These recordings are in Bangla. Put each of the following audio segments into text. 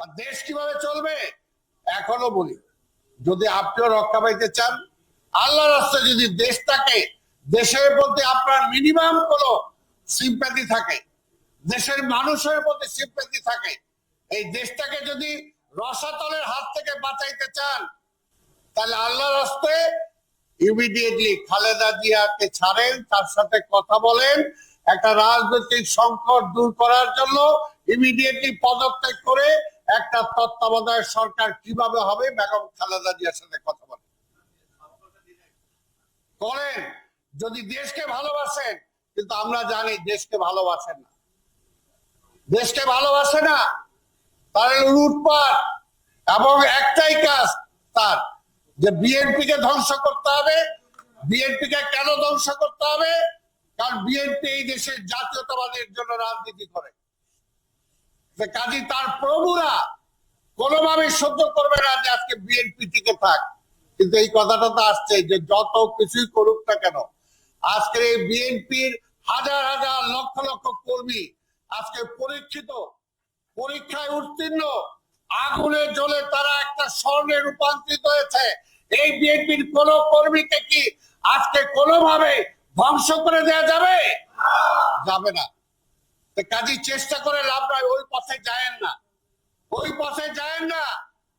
আর দেশ কীভাবে চলবে? এখনও বলি, যদি আপনিও রক্ষা পাইতে চান, আল্লাহ রাস্তায় যদি দেশটাকে দেশের প্রতি আপনার মিনিমাম কোনো সিম্প্যাথি থাকে, দেশের মানুষের প্রতি সিম্প্যাথি থাকে, এই দেশটাকে যদি রসাতলের হাত থেকে বাঁচাইতে চান, তাহলে আল্লাহ রাস্তায় ইমিডিয়েটলি খালেদা জিয়াকে ছাড়েন, তার সাথে কথা বলেন, একটা রাজনৈতিক সংকট দূর করার জন্য ইমিডিয়েটলি পদত্যাগ করে একটা তত্ত্বাবধায়ক সরকার কীভাবে হবে? বেগম খালেদা জিয়ার সাথে কথা বলেন। করেন যদি দেশকে ভালোবাসেন, কিন্তু আমরা জানি দেশকে ভালোবাসেন না। দেশকে ভালোবাসে না তার লুটপাট এবং একটাই কাজ তার, যে বিএনপি কে ধ্বংস করতে হবে। বিএনপি কে কেন ধ্বংস করতে হবে? কারণ বিএনপি এই দেশের জাতীয়তাবাদের জন্য রাজনীতি করে। কাজী তার প্রভুরা কোনোভাবে সহ্য করবে না যে আজকে বিএনপি টিকে থাক। কিন্তু এই কথাটা তো আসছে যে যত কিছুই করুক না কেন, আজকের এই বিএনপির হাজার হাজার লক্ষ লক্ষ কর্মী আজকে পরীক্ষিত, পরীক্ষায় উত্তীর্ণ, আগুনে জ্বলে তারা একটা স্বর্ণে রূপান্তরিত হয়েছে। এই বিএনপির কোন কর্মীকে কি আজকে কোনোভাবে ধ্বংস করে দেওয়া যাবে? যাবে না। কাজী চেষ্টা করে লাভ নয় ওই পথে যায়েন না। ওই পথে যায়েন না।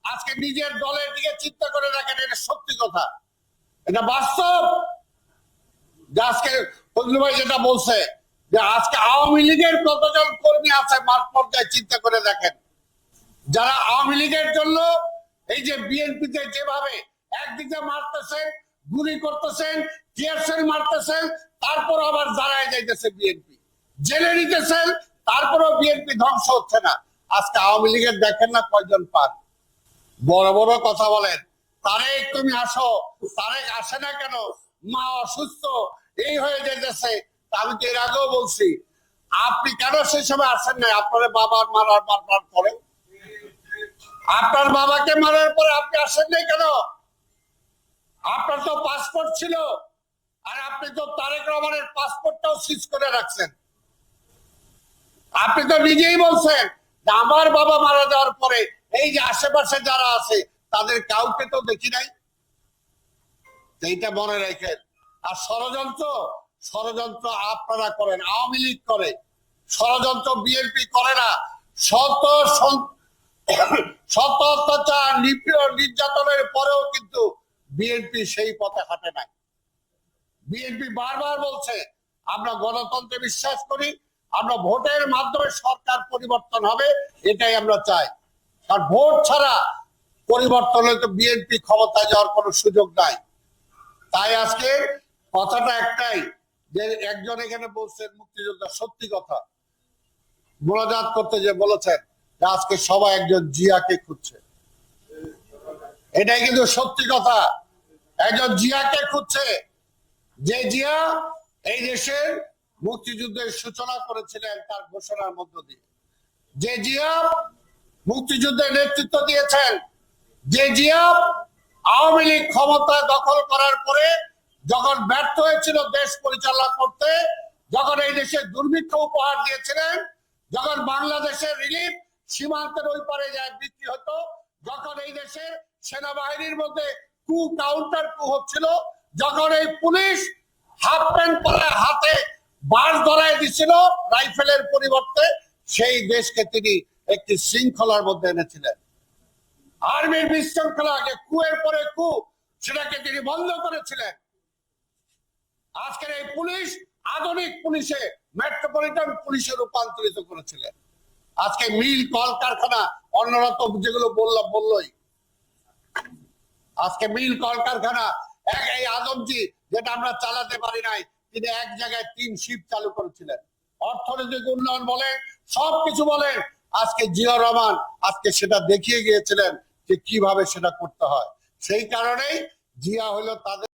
আজকে নিজের দলের দিকে চিন্তা করে রাখেন, এটা সত্যি কথা। এটা বাস্তব। যে আজকে ফজলু ভাই যেটা বলছে, যে আজকে আওয়ামী লীগের কতজন কর্মী আছে মাঠ পর্যায়ে চিন্তা করে দেখেন। যারা আওয়ামী লীগের জন্য এই যে বিএনপিতে যেভাবে একদিকে মারতেছেন, গুলি করতেছেন, টিয়ারসেল মারতেছেন, তারপর আবার দাঁড়ায় যাইতেছে বিএনপি। জেলে নিতেছেন, তারপরও বিএনপি ধ্বংস হচ্ছে না। আজকে আওয়ামী লীগের দেখেন না কয়জন পান বড় বড় কথা বলেন। তারেক, তুমি আসো। তারেক আসে না কেন? মা অসুস্থ। এই হয়ে যেতেছে আমি তো এর আগেও বলছি। আপনি কেন সেই সময় আসেন না আপনার বাবার মারার মারবার করে আপনার বাবাকে মারার পরে আপনি আসেন নাই কেন? আপনার তো পাসপোর্ট ছিল। আর আপনি তো তারেক রহমানের পাসপোর্টটাও সিজ করে রাখছেন। আপনি তো নিজেই বলছেন আমার বাবা মারা যাওয়ার পরে এই যে আশেপাশে যারা আছে, তাদের কাউকে তো দেখি নাই? এইটা মনে রাখেন। আর ষড়যন্ত্র ষড়যন্ত্র আপনারা করেন, আওয়ামী লীগ করে। ষড়যন্ত্র বিএনপি করে না। শত শত অত্যাচার নিপীড়ন নির্যাতনের পরেও কিন্তু বিএনপি সেই পথে হাঁটে নাই। বিএনপি বারবার বলছে, আমরা গণতন্ত্রে বিশ্বাস করি আমরা ভোটের মাধ্যমে সরকার পরিবর্তন হবে, এটাই আমরা চাই। কারণ ভোট ছাড়া পরিবর্তন হলে তো বিএনপি ক্ষমতায় যাওয়ার কোনো সুযোগ নাই। তাই আজকে কথাটা একটাই, যে একজন এখানে বলছেন মুক্তিযোদ্ধা, সত্যি কথা। মোনাজাত করতে যে বলেছেন আজকে সবাই একজন জিয়াকে খুঁজছে। এটাই কিন্তু সত্যি কথা। একজন জিয়াকে খুঁজছে। যে জিয়া এই দেশের মুক্তিযুদ্ধের সূচনা করেছিলেন তার ঘোষণার মধ্য দিয়ে। যে জিয়া মুক্তিযুদ্ধের নেতৃত্ব দিয়েছেন। যে জিয়া আওয়ামী লীগ ক্ষমতা দখল করার পরে যখন ব্যর্থ হয়েছিল দেশ পরিচালনা করতে, যখন এই দেশে দুর্ভিক্ষ উপহার দিয়েছিলেন, যখন বাংলাদেশের রিলিফ সীমান্তের ওই পারে যায় বিক্রি হতো, যখন এই দেশের সেনাবাহিনীর মধ্যে কু কাউন্টার কু হচ্ছিল, যখন এই পুলিশ হাফ প্যান্ট পরে হাতে বাস ধরায় দিছিল রাইফেলের পরিবর্তে, সেই দেশকে তিনি একটি শৃঙ্খলার মধ্যে এনেছিলেন। আর্মির বিশৃঙ্খলাকে কুয়ের পরে কু, সেটাকে তিনি বন্ধ করেছিলেন। আজকের এই পুলিশ আধুনিক পুলিশে, মেট্রোপলিটন পুলিশে রূপান্তরিত করেছিলেন। আজকে মিল, কলকারখানা অন্যরা তো যেগুলো বললাম, বললোই। আজকে মিল, কলকারখানা এক এই আদমজি, যেটা আমরা চালাতে পারি নাই তিনি এক জায়গায় তিন শিফট চালু করেছিলেন। অর্থনৈতিক উন্নয়ন বলে, সবকিছু বলেন আজকে জিয়া রহমান আজকে সেটা দেখিয়ে গিয়েছিলেন যে কীভাবে সেটা করতে হয়। সেই কারণেই জিয়া হলো তাদের